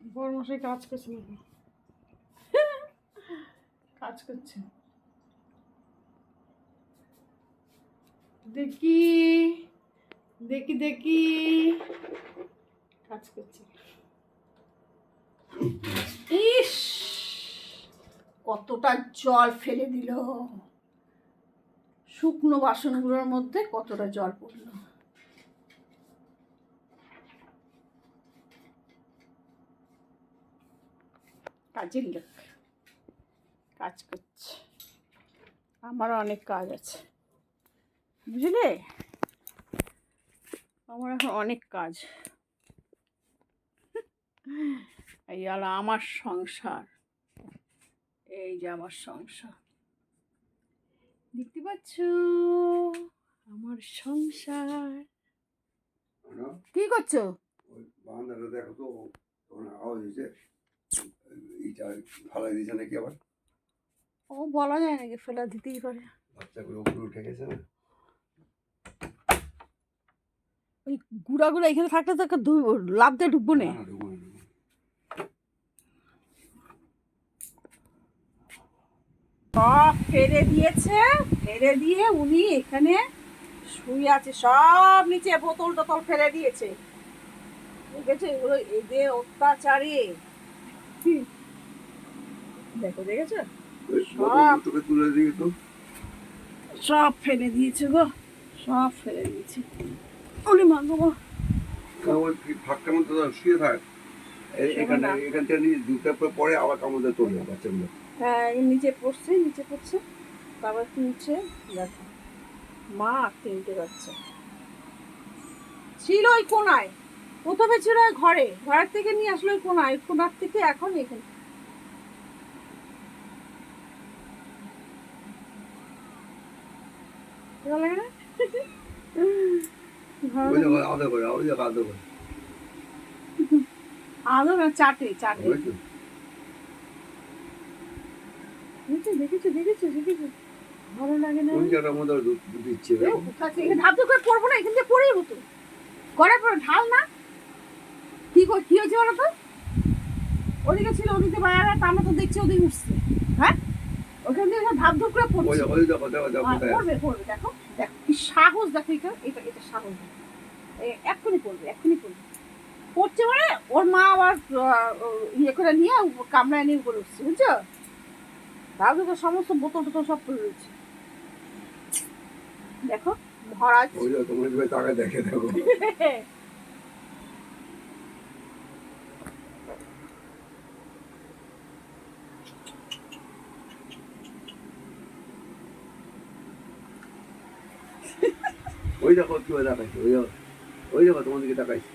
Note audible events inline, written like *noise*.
বড় মশাই কাজ করছে নাকি? কাজ করছে। দেখি দেখি দেখি। কাজ করছে। ইস, কতটা জল ফেলে দিল। শুকনো বাসনগুলোর মধ্যে কতটা জল পড়ল। কাজের লোক কাজ করছে। আমারও অনেক কাজ আছে। বুঝলে? আমার এখন অনেক কাজ। এই হলো আমার সংসার। এই যে আমার সংসার। দেখতে পাচ্ছ? আমার সংসার। কি করছ? দেখো তো আওয়াজ হয়েছে। এইটা ফালাই দিয়েছে নাকি আবার? ও বলা যায় নাকি ফেলা দিতেই পারে। বাচ্চাগুলো উপরে উঠে গেছে না? ওই গুড়া গুড়া এখানে থাকলে তো একটা লাভ দিয়ে ঢুকবো না। সব ফেলে দিয়েছে ফেলে দিয়ে উনি এখানে শুয়ে আছে। সব নিচে বোতল টোতল ফেলে দিয়েছে। দেখেছ এগুলো এদের অত্যাচারে। দেখো দেখেছ? সব। তুলে দিয়ে তো। সব ফেলে দিয়েছে গো সব ফেলে দিয়েছে। মা গো। তো শুয়ে থাক। এখানে এখান থেকে নিয়ে দুটো পরে আবার কামড়ে বাচ্চাগুলো। হ্যাঁ নিচে পড়ছে নিচে পড়ছে। তারপর তুলছে দেখো। মা আর তিনটে বাচ্চা। ছিল ওই কোনায়। প্রথমে ছিল ওই ঘরে। ঘরের থেকে নিয়ে আসলো ওই কোনায়। কোনার থেকে এখন এখানে। না? করে ওই করে আদর না চাটে চাটে। দেখেছ দেখেছ দেখেছ দেখেছ। ভালো লাগে না? কোন মধ্যে দুধ দুধ দিচ্ছে এ, থেকে? ধাপ ধাপ করে পড়ব না এখান থেকে পড়েই হতো করে পড়ে ঢাল না? কি কর কি হয়েছে বলো তো? ওদিকে ছিল ওদিকে বাইরে তা আমরা তো দেখছি ওদিকে উঠছে। হ্যাঁ? ওখান থেকে ধাপ ধাপ করে পড়ছে। ওই দেখো দেখো দেখো। পড়বে পড়বে দেখো। দেখো কি সাহস দেখো এটা এটা এটা সাহস। এক্ষুনি পড়বে এক্ষুনি পড়বে। পড়ছে মানে ওর মা আবার ইয়ে করে নিয়ে কামড়ায় নিয়ে উপরে উঠছে বুঝছ? তাহলে তো সমস্ত বোতল টোতল সব পড়ে রয়েছে দেখো ভরা ওই দেখো দেখে *laughs* ওই দেখো কি তাকাইছে ওই ওই দেখো তোমাদেরকে তাকাইছে